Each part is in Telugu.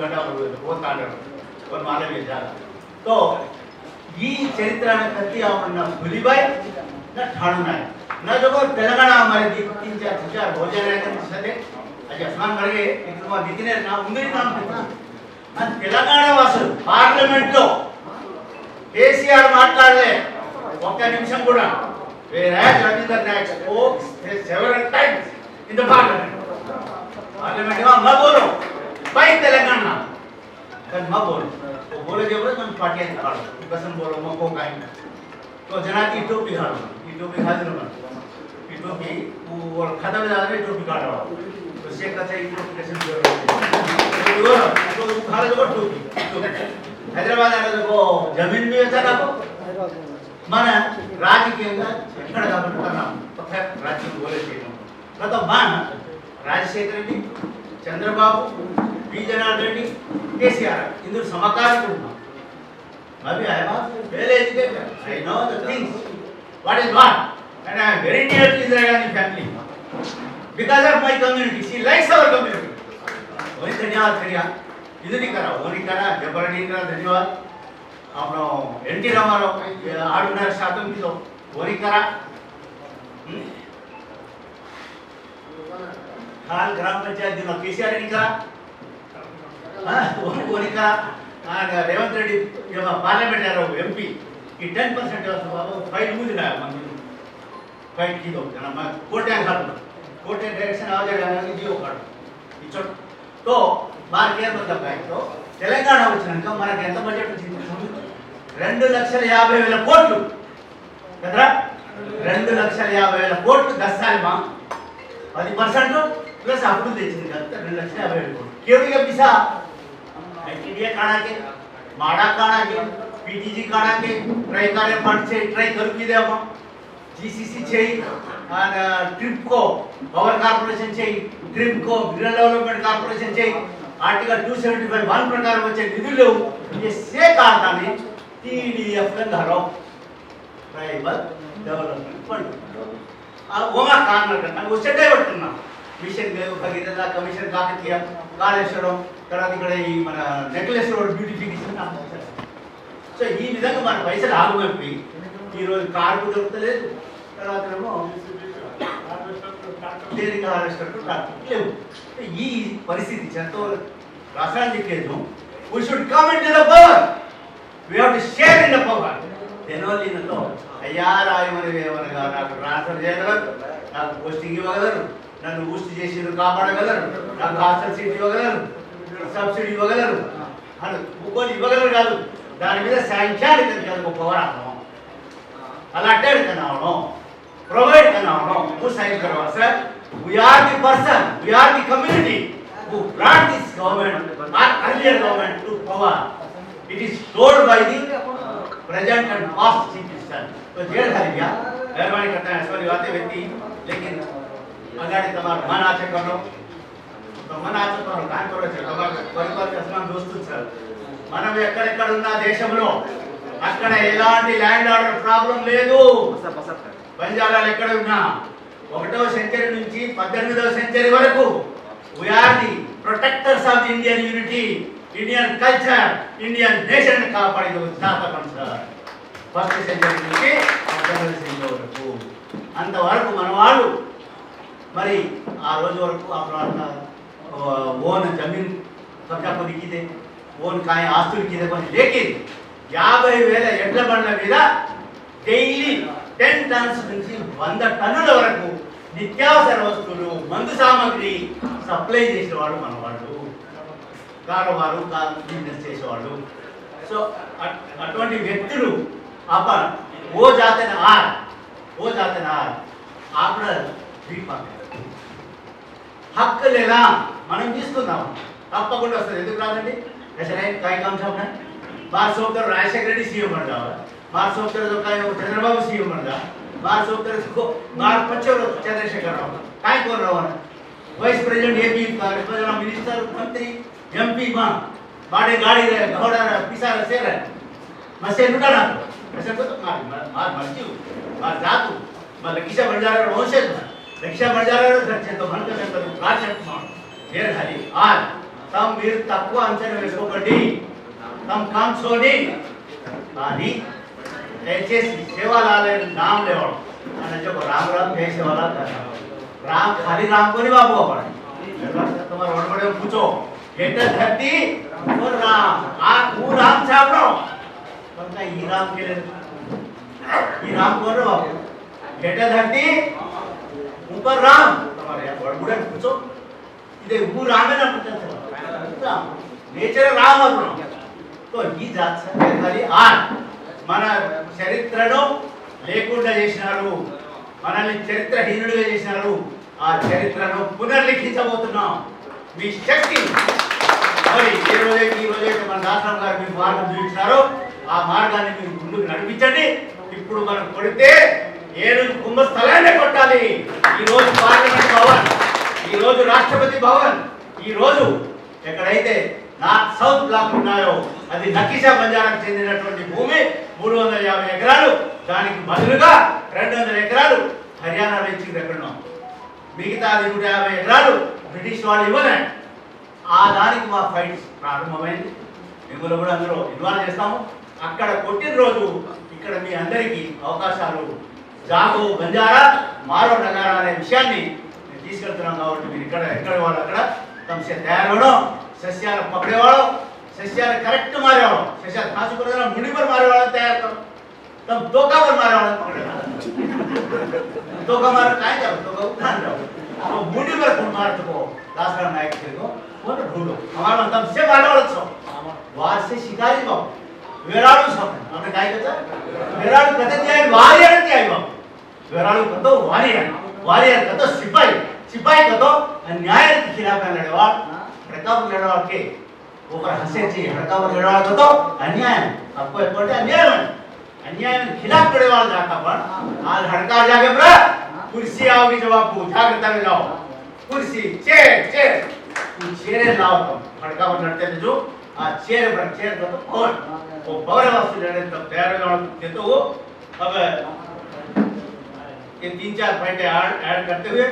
ಗಂಡ ಬರುವುದು ಓದ್ಕೊಂಡು ಒಂದು ಮಾನವೀಯ ಜಾಗ તો ಈ ಚರಿತ್ರನ ಕತ್ತಿ ಅವನ್ನ ಹುಲಿಬಾಯಿ ನ ಠಾಣುನಾಯ ನ ಜಗೋ ತೆಲಂಗಾಣ ಮಾರಿ ದಿ ತಿನ್ ಚಾರ್ ಚಾರ್ ಭೋಜನ ರಹತೆ ಮಸದೆ ಅಜ ಅಸ್ಮಾನ್ ಮರಗೆ ಇಕ್ರಮ ದಿತಿನೆ ನಾ ಉಂಗರಿ ನಾಮ ಕಿತಾ ನಾನು ತೆಲಂಗಾಣ ವಾಸು ಪಾರ್ಲಿಮೆಂಟ್ లో కేసీఆర్ మాట్లాడలే ఒక్క నిమిషం కూడా వేరాజ్ Ravinder Nayak spokes several times in the parliament parliament మా బోలో बोलो भाई तेलंगाना कल मैं बोलो वो बोले जो बोले मैं पार्टी है काढो कसम बोलो मैं को काय तो जना की टोपी काढो की टोपी खाजर ना की टोपी वो खाता में जाने टोपी काढो तो से कथा ఈ टोपी कैसे बोलो तो खाला जो टोपी హైదరాబాద్ అనేది జమీన్ మీద వచ్చాక మన రాజకీయంగా ఎక్కడ కాబట్టి మనం కొత్త రాజ్యం గోలే చేయడం గత మన రాజశేఖర రెడ్డి చంద్రబాబు పి జనార్దన్ రెడ్డి కేసీఆర్ ఇందులో సమకాలీకులు ఉన్నాం Maybe I was well educated. I know the things. What is what? And I am very near to Indira Gandhi family. Because of my community. She likes our community. वही धन्यवाद करिया ಇದು ನಿಖರ ಓನಿಕರ ಜಬರಣಿಕರ ಧನ್ಯವಾದ ಅವನು ಎನ್ ಟಿ ರಾಮಾರಾವ್ ಆರುನ್ನರ ಶಾತಂ ಕಿಲೋ ಓನಿಕರ हाल ग्राम पंचायत दिनो केसीआर निकरा हाँ కోరిక రేవంత్ రెడ్డి పార్లమెంట్ ಯಾರೋ ಎಂಪಿ ಈ ಟೆನ್ ಪರ್ಸೆಂಟ್ ಫೈಲ್ ಮುಗಿದ ಫೈಲ್ ಕಿಲೋ ನಮ್ಮ ಕೋಟೆ ಹಾಡು ಕೋಟೆ ಡೈರೆಕ್ಷನ್ ಆಗಿ ಜಿಯೋ ಹಾಡು ఇచ్చాడు తో మనకి ఏం బ్యాంక్తో తెలంగాణ వచ్చినాక మనకి ఎంత బడ్జెట్ వచ్చింది రెండు లక్షల యాభై వేల కోట్లు. కదరా? రెండు లక్షల యాభై వేల కోట్లు దస్తాలిమా పది పర్సెంట్. ప్లస్ అప్పుడు తెచ్చింది కదా రెండు లక్షల యాభై వేల కోట్లు. కేవలం એક્ટિવિયા કાણા કે માડા કાણા કે પીટીજી કાણા કે ટ્રાય કરે પણ છે ટ્રાય કરું કી દેવામાં જીસીસી છે અને ట్రిప్కో పవర్ కార్పొరేషన్ చేయి ట్రిప్కో గ్రీన్ డెవలప్మెంట్ కార్పొరేషన్ చేయి article two seventy five one ప్రకారం వచ్చే నిధులు ఇసే కారణాన్ని టీడీఎఫ్ ధరం ట్రైబల్ డెవలప్మెంట్ ఫండ్ ఓమా కార్నర్ కంటే వచ్చేటే పెట్టున్నాం మిషన్ లేవు భగీరథ కమిషన్ కాకతీయ కాళేశ్వరం తర్వాత ఇక్కడ ఈ మన నెక్లెస్ రోడ్ బ్యూటిఫికేషన్ సో ఈ విధంగా మన పైసలు ఆగుమైపోయి ఈరోజు కారు దొరకలేదు. తర్వాత ఏమో దేనికి హార్వెస్టర్ లేవు. ఈ పరిస్థితి చెత్త రాష్ట్రానికి చెప్పేది we should comment in the power we to share in the power తెనోలీనతో అయ్యా రాయమని ఏమనగా నాకు ట్రాన్స్ఫర్ చేయగలరు నాకు పోస్టింగ్ ఇవ్వగలరు. నన్ను బూస్ట్ చేసి కాపాడగలరు నాకు హాస్టల్ సీట్ ఇవ్వగలరు సబ్సిడీ ఇవ్వగలరు అని ఇంకోటి ఇవ్వగలరు కాదు దాని మీద శాంక్షన్ ఒక పవర్ ఆడతాం allotted करना provide करना who sign करवा sir we are the person we are the community who brought this government our earlier government to power it is told by the present and past chief minister तो जेल खाली गया मेहरबानी करता है ऐश्वर्य बातें व्यक्ति लेकिन અગાડી તમારું મન આ છે કરો તો మన ఆచరణ కాంట్రవర్సీ చూస్తున్నారు మనం ఎక్కడెక్కడ ఉన్న దేశంలో అక్కడ ఎలాంటి ల్యాండ్ ఆర్డర్ ప్రాబ్లం లేదు. బంజారాలు ఎక్కడ ఉన్నా? ఒకటో సెంచరీ నుంచి పద్దెనిమిదవ సెంచరీ వరకు we are the protectors of Indian unity Indian culture Indian nation కాపాడేది స్థాపకం సార్. ఫస్ట్ సెంచరీ నుంచి పద్దెనిమిదవ సెంచరీ వరకు. అంతవరకు మన వాళ్ళు మరి ఆ రోజు వరకు ఆ తర్వాత ఓన్ జమీన్ కబ్జా పొదిగితే ఓన్ కాయ ఆస్తులు కింద కొన్ని లేకి యాభై వేల ఎడ్ల బండ్ల మీద డైలీ టెన్ టన్స్ నుంచి వంద టన్నుల వరకు నిత్యావసర వస్తువులు మందు సామాగ్రి సప్లై చేసేవాడు మన వాళ్ళు. కారవారు బిజినెస్ చేసేవాళ్ళు. సో అటువంటి వ్యక్తులు అప ఓ జాతన ఆర్ ఓ జాతన ఆర్. ఆపడ हक लेना मन तपक राजशेखर रीएम भारत सोकर चंद्रबाबु सीएम भारत सोकर भारत पच्चीस चंद्रशेखर रायकोर राव वैस प्रेस मिनीस्टर मंत्री एम पी बाडे गाड़ी गौड़ा पीसा सीर मैं मर्ज़ी मार जा मतलब किसा बड़ा वंशे రక్షా బండారాలు తెచ్చేతో మనకు కాశత్మ వేరహాలి ఆర్ తమ మీరు తక్కువ అంచనా వేసుకోకండి తమ కాంక్షోని కానీ దయచేసి సేవాలయం నామ లేవడం అని చెప్పు రామ్ రామ్ జయ సేవాలా રામ ખાલી રામ કોની બાબુ આપણે તમારે વડવડે પૂછો એટલે ધરતી ઓર રામ આ હું રામ છે આપણો પણ ઈ રામ કે ઈ રામ કોનો બાપુ એટલે ધરતી ઉપર રામ તમારે વડવડે પૂછો ఇదే ఊ రామేనా రామ్ నేచర్ రామ్ అనుకున్నాం તો ఈ జాత్ సంకేతాలి ఆ మన చరిత్రను లేకుండా చేసినారు మనల్ని చరిత్రహీనుడిగా చేసినారు ఆ చరిత్రను పునర్లిఖించబోతున్నాం మీ శక్తి మరి ఏ రోజైతే ఈ రోజైతే మన దాసరావు గారు మీకు మార్గం చూపించినారో ఆ మార్గాన్ని మీరు ముందుకు నడిపించండి ఇప్పుడు మనం కొడితే ఏనుగు కుంభస్థలాన్ని కొట్టాలి. ఈ రోజు పార్లమెంట్ భవన్ ఈ రోజు రాష్ట్రపతి భవన్ ఈ రోజు ఎక్కడైతే నార్త్ సౌత్ బ్లాక్ ఉన్నాయో అది నకిషా బంజారాకు చెందినటువంటి భూమి మూడు వందల యాభై ఎకరాలు. దానికి బదులుగా రెండు వందల ఎకరాలు హర్యానాలో ఇచ్చింది ఎక్కడున్నాం మిగతా నూట యాభై ఎకరాలు బ్రిటిష్ వాళ్ళు ఇవ్వలేదు ఆ దానికి మా ఫైట్ ప్రారంభమైంది. మిమ్మల్ని కూడా అందరూ ఇన్వాల్వ్ చేస్తాము. అక్కడ కొట్టిన రోజు ఇక్కడ మీ అందరికీ అవకాశాలు జాకు బంజారా మారో నగారా అనే విషయాన్ని నేను తీసుకెళ్తున్నాం కాబట్టి మీరు ఇక్కడ ఎక్కడ వాళ్ళు అక్కడ సంస్థ తయారవడం సస్యాలు పకడేవాడు సస్యాలు కరెక్ట్ మారేవాడు సస్యాలు కాచుకున్న ముడిపర్ మారేవాళ్ళని తయారు तब धोखा पर मारा वाला पकड़ेगा धोखा मार काहे जाओ धोखा उठान जाओ तो मुंडी पर कौन मार तो दासरा नायक के को कौन ढूंढो हमारा तब से मारा वाला सो वार से शिकारी को वेराड़ू सब हमने काहे कहता वेराड़ू कहते थे वार વેરાળું કતો વારિયર વારિયર કતો સિપાઈ સિપાઈ કતો ન્યાય ખિલાફ લડવા પ્રતાપ લડવા કે ऊपर हंसे छी हड़काव लड़वा कतो अन्याय आपको एक बोलते अन्याय में अन्याय में खिलाफ लड़े वाला जाता पर आज हड़का जाके ब्रा कुर्सी आओगी जब आप पूछा करता में जाओ कुर्सी चेयर चेयर तुम चेयर लाओ तुम हड़का पर लड़ते थे जो आज चेयर पर चेयर का तो कौन वो बगल वास्तु लड़े तब तैयार हो जाओ ये तो वो अब ये तीन चार पॉइंट ऐड ऐड करते हुए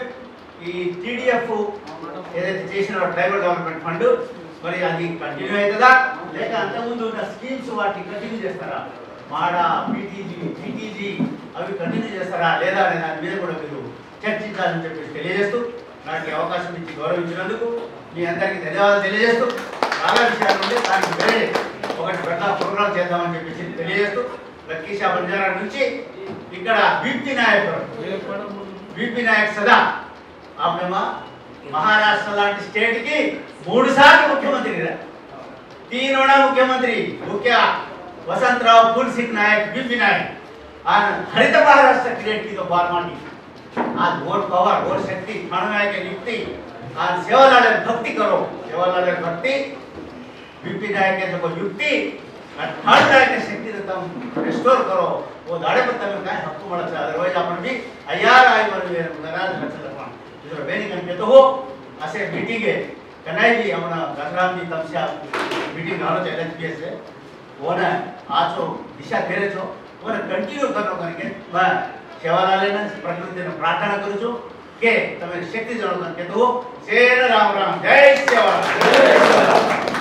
ఈ టీడీఎఫ్ ఏదైతే చేసిన ట్రైబల్ డెవలప్మెంట్ ఫండ్ మరి అది కంటిన్యూ అవుతుందా లేక అంతకుముందు ఉన్న స్కీమ్స్ వాటిని కంటిన్యూ చేస్తారా మాడా పీటీజీ పీటీజీ అవి కంటిన్యూ చేస్తారా లేదా అనే దాని మీద కూడా మీరు చర్చించాలని చెప్పేసి తెలియజేస్తూ నాకు ఈ అవకాశం ఇచ్చి గౌరవించినందుకు మీ అందరికీ ధన్యవాదాలు తెలియజేస్తూ చాలా విషయాలు ఉంటే దానికి వేరే ఒకటి పెద్ద ప్రోగ్రామ్ చేద్దామని చెప్పేసి తెలియజేస్తూ లక్కీషా బంజారా నుంచి ఇక్కడ విపి నాయకుడు విపి నాయక్ సదా ఆమెమా మహారాష్ట్ర లాంటి స్టేట్ కి మూడు సార్లు ముఖ్యమంత్రి తీనోడ ముఖ్యమంత్రి ముఖ్య వసంతరావు పుల్సింగ్ నాయక్ బిపి నాయక్ హరిత మహారాష్ట్ర క్రియేట్ కి బాల్మాండి ఆ ఓట్ పవర్ ఓట్ శక్తి మననాయక యుక్తి ఆ సేవలాడే భక్తి కరో సేవలాడే భక్తి బిపి నాయక్ యొక్క యుక్తి भक्ति करो सेवालाल भक्ति बीपी नायक के जो युक्ति और थर्ड नायक के शक्ति तो तुम रिस्टोर करो वो दाड़े पर तमें काय हक्कु મળે છે અદરવાઇઝ आपण बी अयार आय वर नराज नसेल पण दुसरं बेनी कन तो हो असे मीटिंग आहे कन्हाईजी हमारा गंगराम जी तमसा मीटिंग हालो છે એલએચપીએસ છે ઓને આછો દિશા ફેરે છો ઓને કન્ટિન્યુ કરો કરીને मैं સેવાલાલને પ્રકૃતિને પ્રાર્થના કરું છું કે તમે શક્તિ જણાવો કે તો શેર રામ રામ જય સેવાલાલ